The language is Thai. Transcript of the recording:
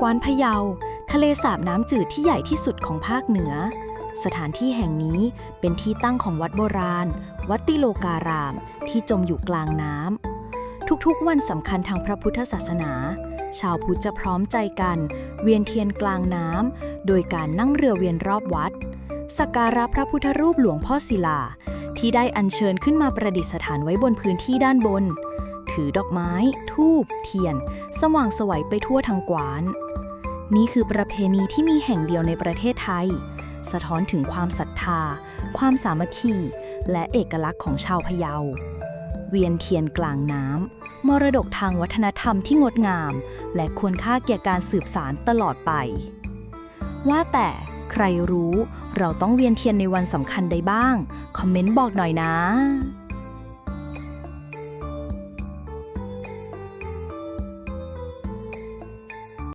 กวานพะเยา ทะเลสาบน้ำจืดที่ใหญ่ที่สุดของภาคเหนือ สถานที่แห่งนี้เป็นที่ตั้งของวัดโบราณ วัดติโลการาม ที่จมอยู่กลางน้ำทุกๆ วันสำคัญทางพระพุทธศาสนา ชาวพุทธจะพร้อมใจกัน เวียนเทียนกลางน้ำโดยการนั่งเรือเวียนรอบวัดสักการะพระพุทธรูปหลวงพ่อศิลา ที่ได้อัญเชิญขึ้นมาประดิษฐานไว้บนพื้นที่ด้านบน ถือดอกไม้ ทูบ เทียน สว่างสวัยไปทั่วทั้งกวาน นี่คือประเพณีที่มีแห่งเดียวในประเทศไทย สะท้อนถึงความศรัทธา ความสามัคคี และเอกลักษณ์ของชาวพะเยา เวียนเทียนกลางน้ำมรดกทางวัฒนธรรมที่งดงาม และควรค่าแก่การสืบสารตลอดไป ว่าแต่ใครรู้ เราต้องเวียนเทียนในวันสำคัญใดบ้าง คอมเมนต์บอกหน่อยนะ